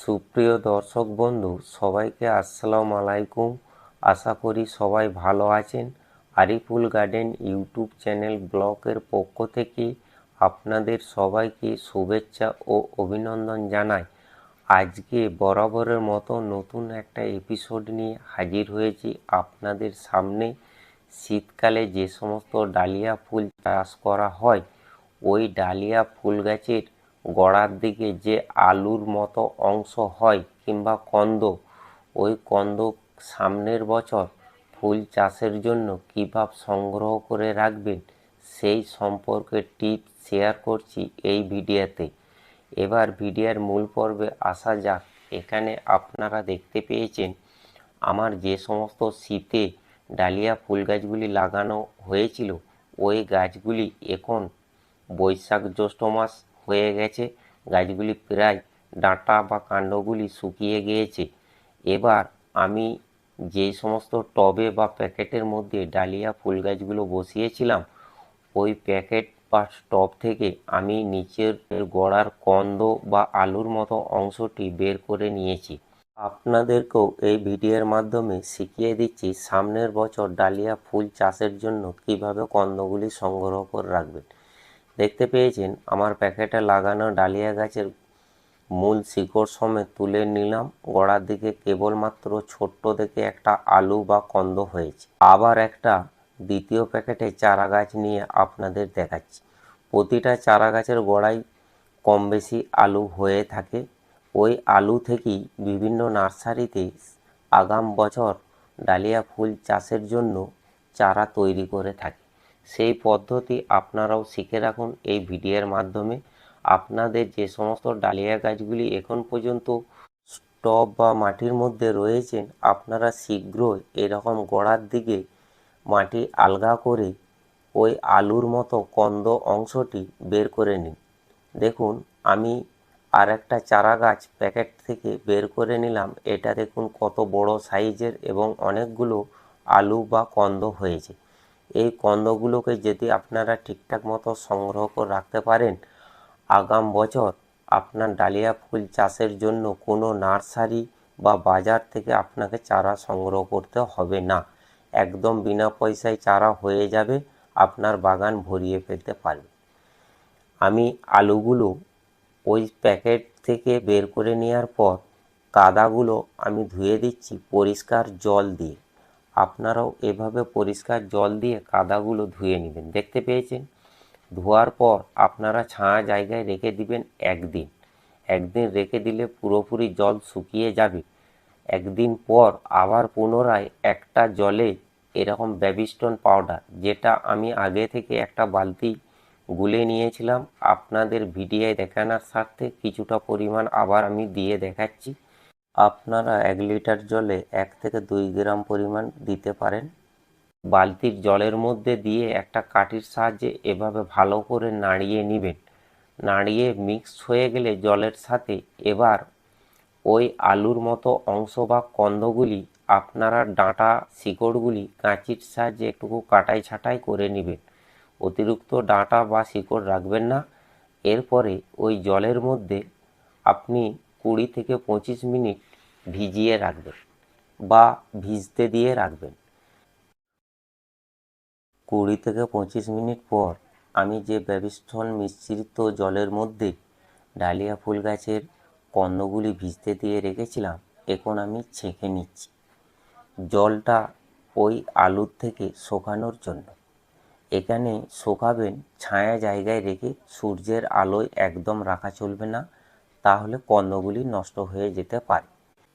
সুপ্রিয় দর্শক বন্ধু, সবাইকে আসসালামু আলাইকুম। আশা করি সবাই ভালো আছেন। আরিফুল গার্ডেন ইউটিউব চ্যানেল ব্লগের পক্ষ থেকে আপনাদের সবাইকে শুভেচ্ছা ও অভিনন্দন জানাই। আজকে বরাবরের মতো নতুন একটা এপিসোড নিয়ে হাজির হয়েছি আপনাদের সামনে। শীতকালে যে সমস্ত ডালিয়া ফুল চাষ করা হয়, ওই ডালিয়া ফুল গাছের গোড়ার দিকে যে আলুর মতো অংশ হয় কিংবা কন্দ, ওই কন্দ সামনের বছর ফুল চাষের জন্য কীভাবে সংগ্রহ করে রাখবেন সেই সম্পর্কে টিপস শেয়ার করছি এই ভিডিওতে। এবার ভিডিওর মূল পর্বে আসা যাক। এখানে আপনারা দেখতে পেয়েছেন, আমার যে সমস্ত শীতে ডালিয়া ফুল গাছগুলি লাগানো হয়েছিল, ওই গাছগুলি এখন বৈশাখ জ্যৈষ্ঠ মাস হয়ে গেছে। গাছগুলি প্রায় ডাঁটা বা কাণ্ডগুলি শুকিয়ে গিয়েছে। এবার আমি যে সমস্ত টবে বা প্যাকেটের মধ্যে ডালিয়া ফুল গাছগুলো বসিয়েছিলাম, ওই প্যাকেট বা টব থেকে আমি নিচের গোড়ার কন্দ বা আলুর মতো অংশটি বের করে নিয়েছি। আপনাদেরকেও এই ভিডিওর মাধ্যমে শিখিয়ে দিচ্ছি সামনের বছর ডালিয়া ফুল চাষের জন্য কীভাবে কন্দগুলি সংগ্রহ করে রাখবেন। দেখতে পেয়েছেন, আমার প্যাকেটে লাগানো ডালিয়া গাছের মূল শিকড় সমেত তুলে নিলাম। গোড়ার দিকে কেবলমাত্র ছোট্ট দেখে একটা আলু বা কন্দ হয়েছে। আবার একটা দ্বিতীয় প্যাকেটে চারা গাছ নিয়ে আপনাদের দেখাচ্ছি। প্রতিটা চারা গাছের গোড়ায় কম বেশি আলু হয়ে থাকে। ওই আলু থেকেই বিভিন্ন নার্সারিতে আগাম বছর ডালিয়া ফুল চাষের জন্য চারা তৈরি করে থাকে। সেই পদ্ধতি আপনারাও শিখে রাখুন এই ভিডিওর মাধ্যমে। আপনাদের যে সমস্ত ডালিয়া গাছগুলি এখন পর্যন্ত টব বা মাটির মধ্যে রয়েছেন আপনারা শীঘ্রই এরকম গোড়ার দিকে মাটি আলগা করে ওই আলুর মতো কন্দ অংশটি বের করে নিন। দেখুন, আমি আর একটা চারা গাছ প্যাকেট থেকে বের করে নিলাম। এটা দেখুন কত বড় সাইজের এবং অনেকগুলো আলু বা কন্দ হয়েছে। এই কন্দগুলোকে যদি আপনারা ঠিকঠাক মতো সংগ্রহ করে রাখতে পারেন, আগাম বছর আপনার ডালিয়া ফুল চাষের জন্য কোনো নার্সারি বা বাজার থেকে আপনাকে চারা সংগ্রহ করতে হবে না। একদম বিনা পয়সায় চারা হয়ে যাবে, আপনার বাগান ভরিয়ে ফেলতে পারবে। আমি আলুগুলো ওই প্যাকেট থেকে বের করে নেওয়ার পর কাদাগুলো আমি ধুয়ে দিচ্ছি পরিষ্কার জল দিয়ে। আপনারাও এভাবে পরিষ্কার জল দিয়ে কাদাগুলো ধুয়ে নেবেন। দেখতে পেয়েছেন? ধোয়ার পর আপনারা ছায়া জায়গায় রেখে দিবেন একদিন। একদিন রেখে দিলে পুরোপুরি জল শুকিয়ে যাবে। একদিন পর আবার পুনরায় একটা জলে এরকম ব্যাবিস্টন পাউডার, যেটা আমি আগে থেকে একটা বালতি গুলে নিয়েছিলাম। আপনাদের ভিডিওয় দেখানোর স্বার্থে কিছুটা পরিমাণ আবার আমি দিয়ে দেখাচ্ছি। আপনারা এক লিটার জলে এক থেকে দুই গ্রাম পরিমাণ দিতে পারেন। বালতির জলের মধ্যে দিয়ে একটা কাঠির সাহায্যে এভাবে ভালো করে নাড়িয়ে নেবেন। নাড়িয়ে মিক্স হয়ে গেলে জলের সাথে এবার ওই আলুর মতো অংশ বা কন্দগুলি আপনারা ডাঁটা শিকড়গুলি কাঁচির সাহায্যে একটুকু কাটাই ছাটাই করে নেবেন। অতিরিক্ত ডাঁটা বা শিকড় রাখবেন না। এরপরে ওই জলের মধ্যে আপনি কুড়ি থেকে পঁচিশ মিনিট ভিজিয়ে রাখবেন বা ভিজতে দিয়ে রাখবেন। কুড়ি থেকে পঁচিশ মিনিট পর আমি যে ব্যবিস্থল মিশ্রিত জলের মধ্যে ডালিয়া ফুল গাছের কন্দগুলি ভিজতে দিয়ে রেখেছিলাম, এখন আমি ছেঁকে নিচ্ছি। জলটা ওই আলুর থেকে শোকানোর জন্য। এখানে শোকাবেন, ছায়া জায়গায় রেখে সূর্যের আলোয় একদম রাখা চলবে না। তাহলে কন্দগুলি নষ্ট হয়ে যেতে পারে।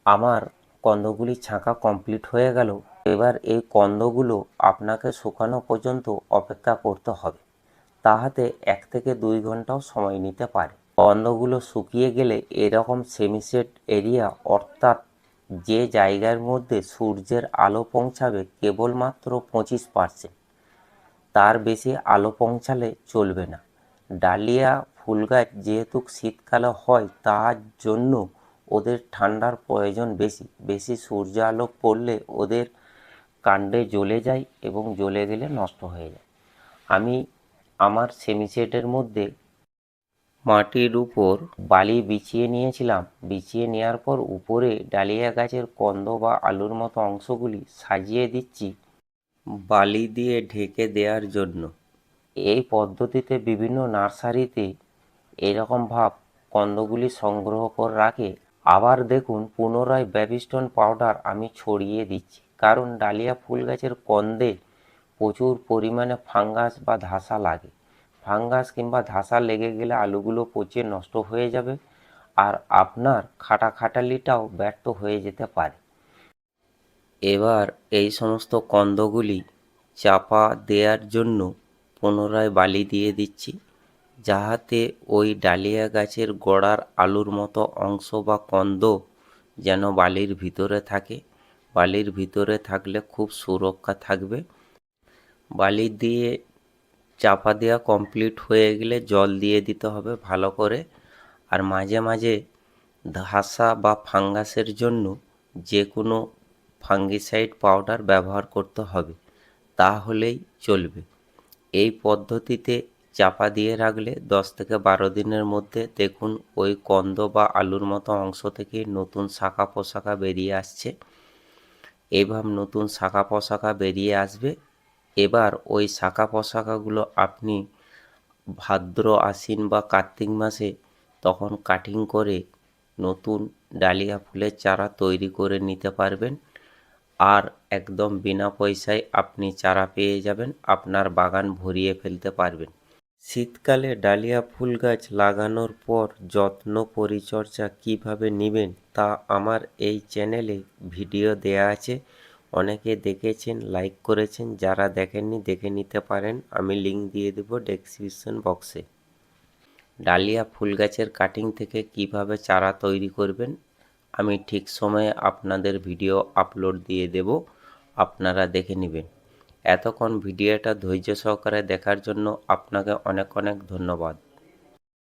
আমার কন্দগুলি ছাঁকা কমপ্লিট হয়ে গেল, এবার এই কন্দগুলো আপনাকে শুকানো পর্যন্ত অপেক্ষা করতে হবে। তাহাতে এক থেকে দুই ঘন্টাও সময় নিতে পারে। কন্দগুলো শুকিয়ে গেলে এরকম সেমিসেট এরিয়া, অর্থাৎ যে জায়গার মধ্যে সূর্যের আলো পৌঁছাবে, কেবলমাত্র পঁচিশ পার্সেন্ট। তার বেশি আলো পৌঁছালে চলবে না। ডালিয়া ফুল গাছ যেহেতু শীতকালে হয়, তার জন্য ওদের ঠান্ডার প্রয়োজন বেশি। বেশি সূর্য আলো পড়লে ওদের কাণ্ডে জ্বলে যায় এবং জ্বলে গেলে নষ্ট হয়ে যায়। আমি আমার সেমিসেটের মধ্যে মাটির উপর বালি বিছিয়ে নিয়েছিলাম। বিছিয়ে নেওয়ার পর উপরে ডালিয়া গাছের কন্দ বা আলুর মতো অংশগুলি সাজিয়ে দিচ্ছি বালি দিয়ে ঢেকে দেওয়ার জন্য। এই পদ্ধতিতে বিভিন্ন নার্সারিতে এরকম ভাব কন্দগুলি সংগ্রহ করে রাখে। আবার দেখুন, পুনরায় ব্যাবিস্টন পাউডার আমি ছড়িয়ে দিচ্ছি। কারণ ডালিয়া ফুল গাছের কন্দে প্রচুর পরিমাণে ফাঙ্গাস বা ধাসা লাগে। ফাঙ্গাস কিংবা ধাসা লেগে গেলে আলুগুলো পচে নষ্ট হয়ে যাবে আর আপনার খাটাখাটালিটাও ব্যর্থ হয়ে যেতে পারে। এবার এই সমস্ত কন্দগুলি চাপা দেওয়ার জন্য পুনরায় বালি দিয়ে দিচ্ছি। যাহাতে ওই ডালিয়া গাছের গোড়ার আলুর মতো অংশ বা কন্দ যেন বালির ভিতরে থাকে। বালির ভিতরে থাকলে খুব সুরক্ষা থাকবে। বালি দিয়ে চাপা দেওয়া কমপ্লিট হয়ে গেলে জল দিয়ে দিতে হবে ভালো করে। আর মাঝে মাঝে ধাসা বা ফাঙ্গাসের জন্য যে কোনো ফাঙ্গিসাইড পাউডার ব্যবহার করতে হবে। তাহলেই চলবে। এই পদ্ধতিতে চাপা দিয়ে রাখলে দশ থেকে বারো দিনের মধ্যে দেখুন ওই কন্দ বা আলুর মতো অংশ থেকে নতুন শাখা পোশাখা বেরিয়ে আসছে। এবার নতুন শাখা পোশাখা বেরিয়ে আসবে। এবার ওই শাখা পোশাখাগুলো আপনি ভাদ্র, আশ্বিন বা কার্তিক মাসে তখন কাটিং করে নতুন ডালিয়া ফুলের চারা তৈরি করে নিতে পারবেন। আর একদম বিনা পয়সায় আপনি চারা পেয়ে যাবেন, আপনার বাগান ভরিয়ে ফেলতে পারবেন। শীতকালে ডালিয়া ফুল গাছ লাগানোর পর যত্ন পরিচর্যা কীভাবে নেবেন তা আমার এই চ্যানেলে ভিডিও দেয়া আছে। অনেকে দেখেছেন, লাইক করেছেন, যারা দেখেননি দেখে নিতে পারেন। আমি লিংক দিয়ে দেবো ডেসক্রিপশন বক্সে। ডালিয়া ফুল গাছের কাটিং থেকে কীভাবে চারা তৈরি করবেন, আমি ঠিক সময়ে আপনাদের ভিডিও আপলোড দিয়ে দেব। আপনারা দেখে নেবেন। এতক্ষণ ভিডিওটা ধৈর্য সহকারে দেখার জন্য আপনাকে অনেক অনেক ধন্যবাদ।